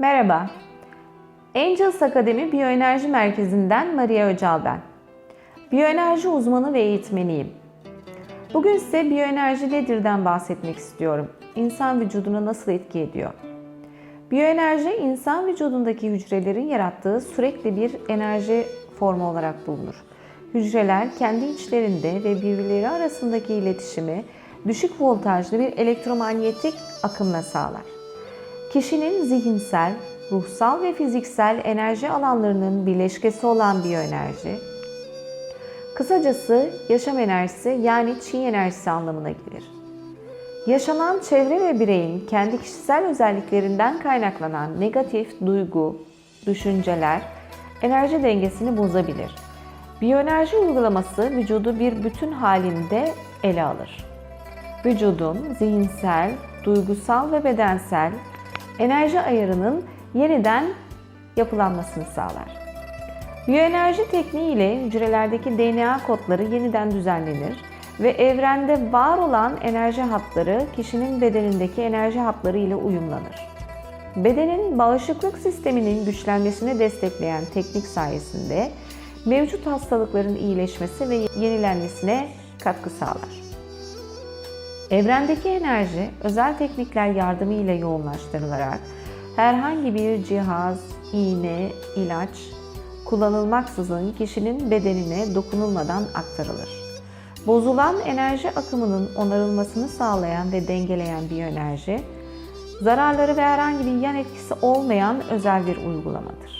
Merhaba. Angels Akademi Biyoenerji Merkezi'nden Maria Öcal ben. Biyoenerji uzmanı ve eğitmeniyim. Bugün size biyoenerji nedir'den bahsetmek istiyorum. İnsan vücuduna nasıl etki ediyor? Biyoenerji insan vücudundaki hücrelerin yarattığı sürekli bir enerji formu olarak bulunur. Hücreler kendi içlerinde ve birbirleri arasındaki iletişimi düşük voltajlı bir elektromanyetik akımla sağlar. Kişinin zihinsel, ruhsal ve fiziksel enerji alanlarının birleşkesi olan biyoenerji, kısacası yaşam enerjisi yani çi enerjisi anlamına gelir. Yaşanan çevre ve bireyin kendi kişisel özelliklerinden kaynaklanan negatif duygu, düşünceler enerji dengesini bozabilir. Biyoenerji uygulaması vücudu bir bütün halinde ele alır. Vücudun zihinsel, duygusal ve bedensel enerji ayarının yeniden yapılanmasını sağlar. Biyoenerji tekniği ile hücrelerdeki DNA kodları yeniden düzenlenir ve evrende var olan enerji hatları kişinin bedenindeki enerji hatları ile uyumlanır. Bedenin bağışıklık sisteminin güçlenmesini destekleyen teknik sayesinde mevcut hastalıkların iyileşmesi ve yenilenmesine katkı sağlar. Evrendeki enerji özel teknikler yardımıyla yoğunlaştırılarak herhangi bir cihaz, iğne, ilaç kullanılmaksızın kişinin bedenine dokunulmadan aktarılır. Bozulan enerji akımının onarılmasını sağlayan ve dengeleyen biyoenerji, zararları ve herhangi bir yan etkisi olmayan özel bir uygulamadır.